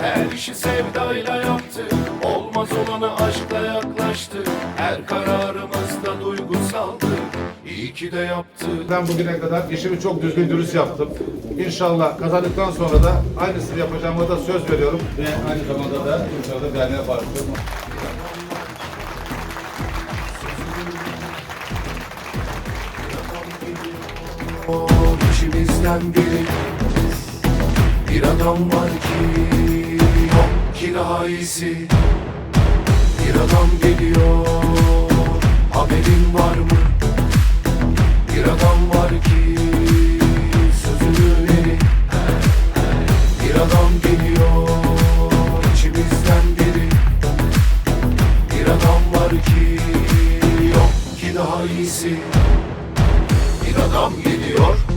Her işi sevdayla yaptı Olmaz olanı aşkla yaklaştı Her kararımızda duygusaldı İyi ki de yaptı Ben bugüne kadar işimi çok düzgün dürüst yaptım. İnşallah kazandıktan sonra da aynısını yapacağıma da söz veriyorum. Ve aynı zamanda da inşallah derneğe başlıyorum. O içimizden biri Bir adam var ki daha iyisi Bir adam geliyor. Haberin var mı? Bir adam var ki Sözünü verir. Bir adam geliyor içimizden biri. Bir adam var ki Yok ki daha iyisi. Bir adam geliyor